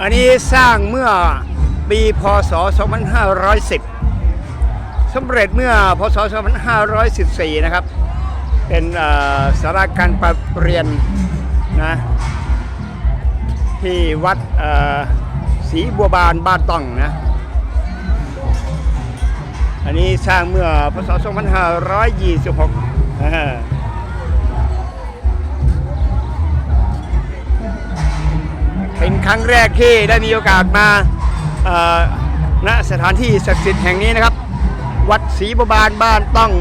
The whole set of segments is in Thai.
อันนี้สร้างเมื่อปีพศ 2510สำเร็จเมื่อพศ 2514 นะครับ เป็นสาราการประเรียนนะที่วัดศรีบัวบานบ้านต้องนะ อันนี้สร้างเมื่อพศ 2526 ครั้งแรกที่ได้มีโอกาสมาณสถานที่ศักดิ์สิทธิ์แห่งนี้นะครับ วัดศรีบบานบ้านต้อง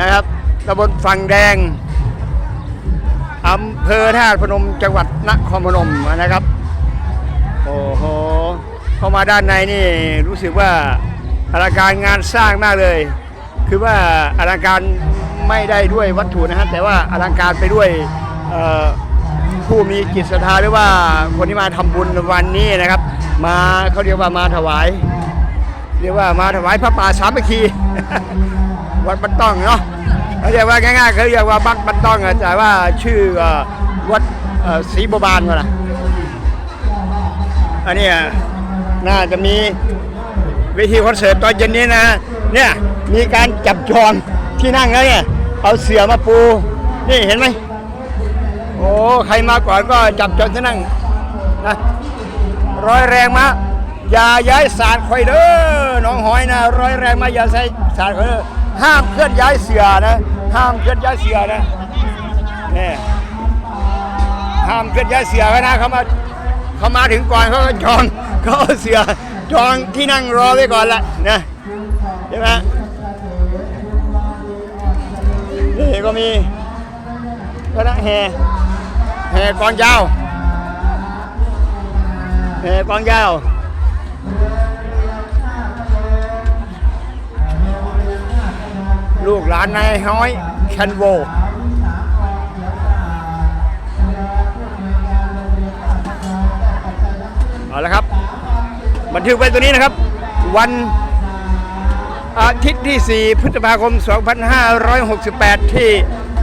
นะครับตำบลฝั่งแดงอำเภอท่าพนมจังหวัดนครพนมนะครับ โอ้โหเข้ามาด้านในนี่รู้สึกว่าอลังการงานสร้างมากเลย คือว่าอลังการไม่ได้ด้วยวัตถุนะฮะแต่ว่าอลังการไปด้วยเผู้มีจิตศรัทธาหรือว่าคนที่มาทำบุญวันนี้นะครับ มาเขาเรียกว่ามาถวาย เรียกว่ามาถวายพระป่าสามัคคีวัดบันต้องเนาะเขาเรียกว่าง่ายๆเขาเรียกว่าวัดบันต้องอะแต่ว่าชื่อวัดศรีบัวบานก็ล่ะอันนี้น่าจะมีเวทีคอนเสิร์ตตอนเย็นนี้นะเนี่ยมีการจับจองที่นั่งแล้วเนี่ยเอาเสือมาปูนี่เห็นไหม ใครมาก่อนก็จับจองที่นั่งนะร้อยแรงมาอย่าย้ายสารคอยเด้อน้องหอยนะร้อยแรงมาอย่าใส่สารคอยเด้อห้ามเคลื่อนย้ายเสือนะ ห้ามเคลื่อนย้ายเสือนะเนี่ยห้ามเคลื่อนย้ายเสือไว้นะเขามาเขามาถึงก่อนเขาก็จองเขาเอาเสือจองที่นั่งรอไว้ก่อนละนะใช่ไหมนี่ก็มีคณะแห่ แห่กองยาวแห่กองยาวลูกหลานนายห้อยแคนโวเอาละครับ บันทึกไว้ตัวนี้นะครับ วันอาทิตย์ที่ 4 พฤษภาคม 2568 ที่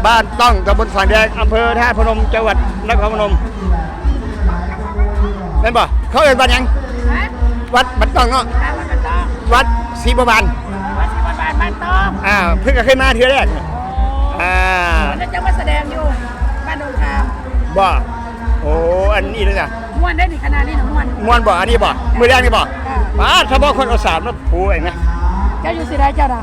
บ้านต้องตำบลฝั่งแดงอำเภอท่าตุพนมจังหวัดนครพนมเป็นบ่เขาเอ่ยบ้านหยังฮะวัดบ้านต้องเนาะบ้านบ้านตองวัดศรีบัวบานวัดศรีบ้านบ้านตองอ่าเพิ่งจะขึ้นมาเทือแรกอ่ามันจะมาแสดงอยู่บ้านดงคามบ่โอ้อันนี้เลยจ้ะม่วนได้ถึงขนาดนี้หนูม่วนมวนบ่อันนี้บ่มือแรกนี่บ่มาถ้าบ่คนเอาสามแล้วปูเองนะเจ้าอยู่สิได้เจ้าน่ะ